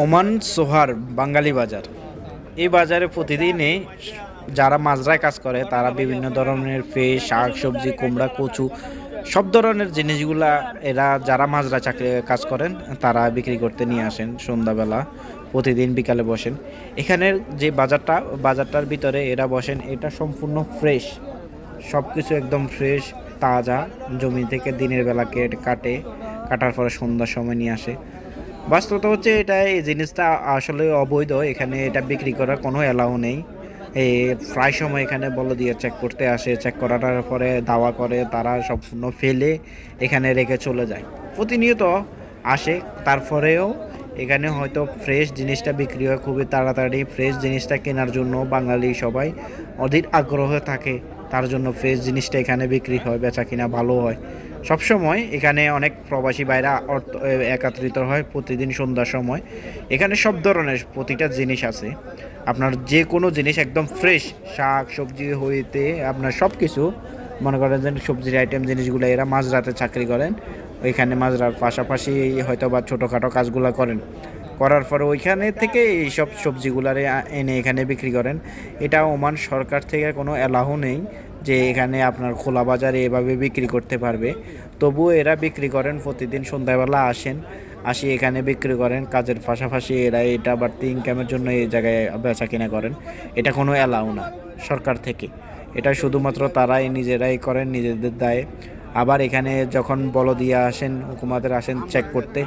Oman সোহার বাঙালি বাজার। এই বাজারে প্রতিদিনই যারা মাজরায় কাজ করে, তারা বিভিন্ন ধরনের ফিশ শাক, সবজি, কুমড়া, কচু, সব ধরনের জিনিসগুলা এরা যারা মাজরা চাকরি, কাজ করেন, তারা বিক্রি করতে নিয়ে আসেন সন্ধ্যাবেলা, প্রতিদিন বিকালে বসেন। এখানের যে বাজারটা, বাজারটার ভিতরে এরা বসেন, এটা সম্পূর্ণ ফ্রেশ। সব কিছু একদম ফ্রেশ, তাজা, জমি থেকে দিনের বেলা কেটে, কাটে, কাটার পরে সন্ধ্যার সময় নিয়ে আসে। বাস্তবতা হচ্ছে এটা এই জিনিসটা আসলে অবৈধ, এখানে এটা বিক্রি করার কোনো অ্যালাউ নেই। এই প্রায় সময় এখানে বল দিয়ে চেক করতে আসে চেক করার পরে দাওয়া করে, তারা সম্পূর্ণ ফেলে এখানে রেখে চলে যায়। প্রতিনিয়ত আসে, তারপরেও এখানে হয়তো ফ্রেশ জিনিসটা বিক্রি হয়, খুবই তাড়াতাড়ি ফ্রেশ জিনিসটা কেনার জন্য বাঙালি সবাই অধীর আগ্রহ থাকে। তার জন্য ফ্রেশ জিনিসটা এখানে বিক্রি হয়, বেচা কিনা ভালো হয়। সবসময় এখানে অনেক প্রবাসী ভাইরা অর্থ একত্রিত হয় প্রতিদিন সন্ধ্যার সময়। এখানে সব ধরনের প্রতিটা জিনিস আছে। আপনার যে কোনো জিনিস একদম ফ্রেশ, শাক, সবজি হইতে আপনার সব কিছু মনে করেন যে সবজির আইটেম জিনিসগুলো এরা মাঝরাতে চাকরি করেন। ওইখানে মাঝরার পাশাপাশি হয়তো বা ছোটোখাটো কাজগুলো করেন। করার পরে ওইখানে থেকে এইসব সবজিগুলারে এনে এখানে বিক্রি করেন। এটা ওমান সরকার থেকে কোনো অ্যালাউ নেই। যে এখানে আপনার খোলা বাজারে এভাবে বিক্রি করতে পারবে। তবুও এরা বিক্রি করেন, প্রতিদিন সন্ধ্যাবেলা আসেন, আসি এখানে বিক্রি করেন। কাজের পাশাপাশি এরা এটা বাড়তি ইনকামের জন্য এই জায়গায় বেচা কিনা করেন। এটা কোনো অ্যালাউ না সরকার থেকে। এটা শুধুমাত্র তারাই নিজেরাই করেন, নিজেদের দায়ে। আবার এখানে যখন বল দিয়ে আসেন, হুকুমাদের আসেন চেক করতে,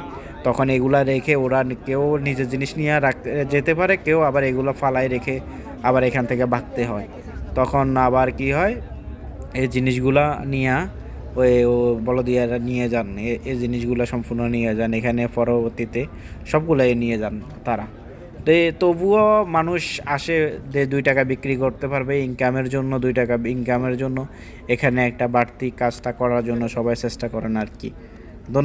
তখন এগুলা রেখে ওরা কেউ নিজের জিনিস নিয়ে রাখতে যেতে পারে, কেউ আবার এগুলো ফালাই রেখে আবার এখান থেকে ভাগতে হয়। তখন আবার কি হয়? এই জিনিসগুলা নিয়ে ওই ও বলদিয়ারা নিয়ে যান। এই জিনিসগুলো সম্পূর্ণ নিয়ে যান। এখানে পরবর্তীতে সবগুলাই নিয়ে যান তারা। তো তবুও মানুষ আসে যে দুই টাকা বিক্রি করতে পারবে ইনকামের জন্য দুই টাকা ইনকামের জন্য। এখানে একটা বাড়তি কাজটা করার জন্য সবাই চেষ্টা করেন আর কি। ধন্যবাদ